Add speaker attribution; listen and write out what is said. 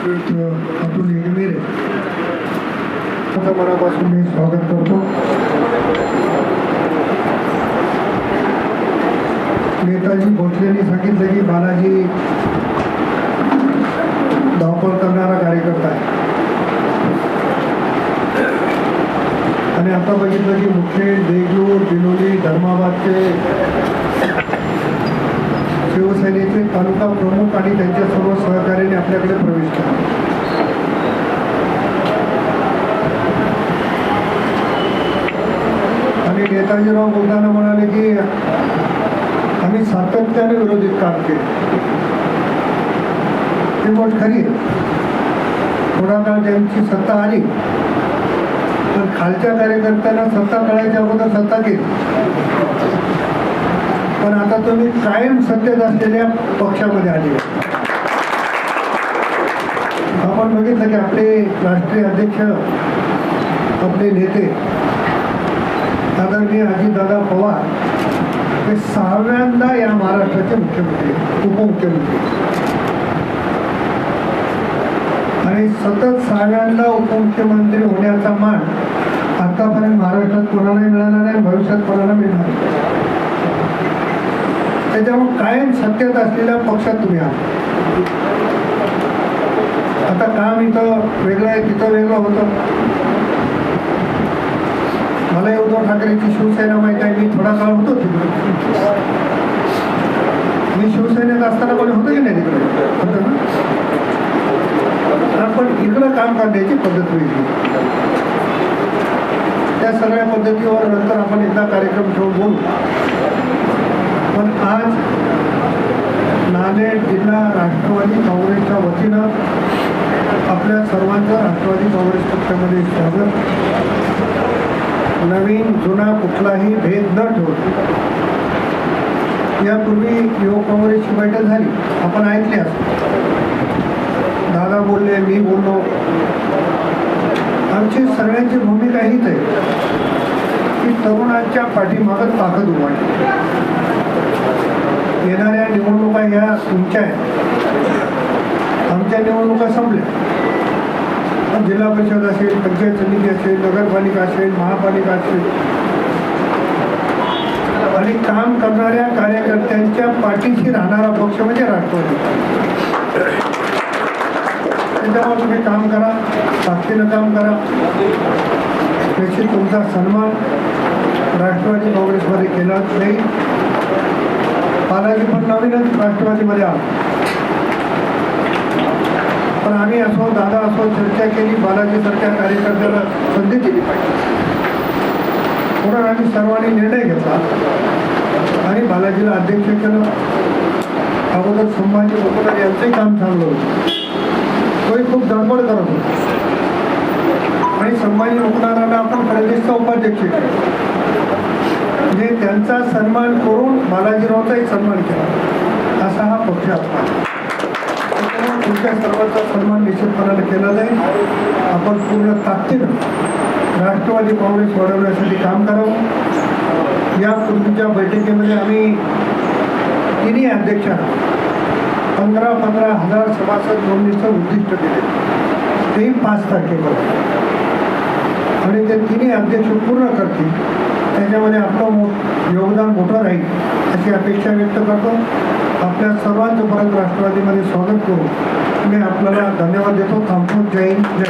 Speaker 1: श्रीयुक्त अतुल येगमेरे मनापासून मी स्वागत करतो नेताजी भोसलेंनी सांगितलं की बालाजी धावपळ करणारा कार्यकर्ता आहे. आणि आता बघितलं की मुखेड देगलूर बिलोली धर्माबादचे शिवसेनेचे तालुका प्रमुख आणि त्यांच्या आपल्याकडे प्रवेश केला. आणि नेताजीराव बोलताना म्हणाले की आम्ही सातत्याने विरोधित काम केले. ही गोष्ट खरी आहे. थोडा काळ त्यांची सत्ता आली तर खालच्या कार्यकर्त्यांना सत्ता कळायच्या अगोदर सत्ता घेत पण आता तुम्ही कायम सत्तेत असलेल्या पक्षामध्ये आले. आपण बघितलं की आपले राष्ट्रीय अध्यक्ष आपले नेते आदरणीय अजितदादा पवार हे सहाव्यांदा या महाराष्ट्राचे मुख्यमंत्री उपमुख्यमंत्री. आणि सतत सहाव्यांदा उपमुख्यमंत्री होण्याचा मान आतापर्यंत महाराष्ट्रात कोणालाही मिळाला नाही भविष्यात कोणाला मिळणार त्याच्यामुळे कायम सत्तेत असलेल्या पक्षात तुम्ही आहात. आता काम इथं वेगळं आहे तिथं वेगळं होतं. मला उद्धव ठाकरेची शिवसेना माहिती आहे मी थोडा काळ होतो तिकडे. मी शिवसेनेत असताना कोणी होतं की नाही तिकडे? होतं ना? पण इकडं काम करण्याची पद्धत वेगळी. त्या सगळ्या पद्धतीवर नंतर आपण एकदा कार्यक्रम ठेवून बोलू. पण आज नांदेड जिल्हा राष्ट्रवादी काँग्रेसच्या वतीनं आपल्या सर्वांचं राष्ट्रवादी काँग्रेस पक्षामध्ये स्वागत. नवीन जुना कुठलाही भेद न ठेवता यापूर्वी युवक काँग्रेसची बैठक झाली. आपण ऐकल्यास दादा बोलले मी बोललो. आमची सगळ्यांची भूमिका हीच आहे की तरुणांच्या पाठीमागत ताकद उभारली येणाऱ्या निवडणुका या तुमच्या आहेत. आमच्या निवडणुका संपल्या. जिल्हा परिषद असेल पंचायत समिती असेल नगरपालिका असेल महापालिका असेल आणि काम करणाऱ्या कार्यकर्त्यांच्या पाठीशी राहणारा पक्ष म्हणजे राष्ट्रवादी. त्याच्यावर तुम्ही काम करा ताकदीनं काम करा. त्याशी तुमचा सन्मान राष्ट्रवादी काँग्रेसमध्ये केला नाही. बालाजी पण नवीनच राष्ट्रवादीमध्ये आहोत पण आम्ही असो दादा असो चर्चा केली बालाजीसारख्या कार्यकर्त्याला संधी दिली पाहिजे. म्हणून आम्ही सर्वांनी निर्णय घेतला आणि बालाजीला अध्यक्ष केलं. अगोदर संभाजी मुकुंदर यांचंही काम चाललं होतं. तोही खूप धडपड करत होता. आणि संभाजी मुकुंदराला आपण प्रदेशचा उपाध्यक्ष म्हणजे त्यांचा सन्मान करून बालाजीरावचाही सन्मान केला. असा हा पक्ष आपला त्याच्यामुळे तुमच्या सर्वांचा सन्मान निश्चितपणाने केला जाईल. आपण पूर्ण ताकदीनं राष्ट्रवादी काँग्रेस वाढवण्यासाठी काम करावं. या पूर्वीच्या बैठकीमध्ये आम्ही तिन्ही अध्यक्षांना पंधरा पंधरा हजार सभासद नोंदणीचं उद्दिष्ट दिले. तेही पाच तारखेपर्यंत. आणि ते तिन्ही अध्यक्ष पूर्ण करतील. त्याच्यामध्ये आपलं मो योगदान मोठं राहील अशी अपेक्षा व्यक्त करतो. आपल्या सर्वांचं परत राष्ट्रवादीमध्ये स्वागत करू. मी आपल्याला धन्यवाद देतो. थांबतो. जय हिंद. जय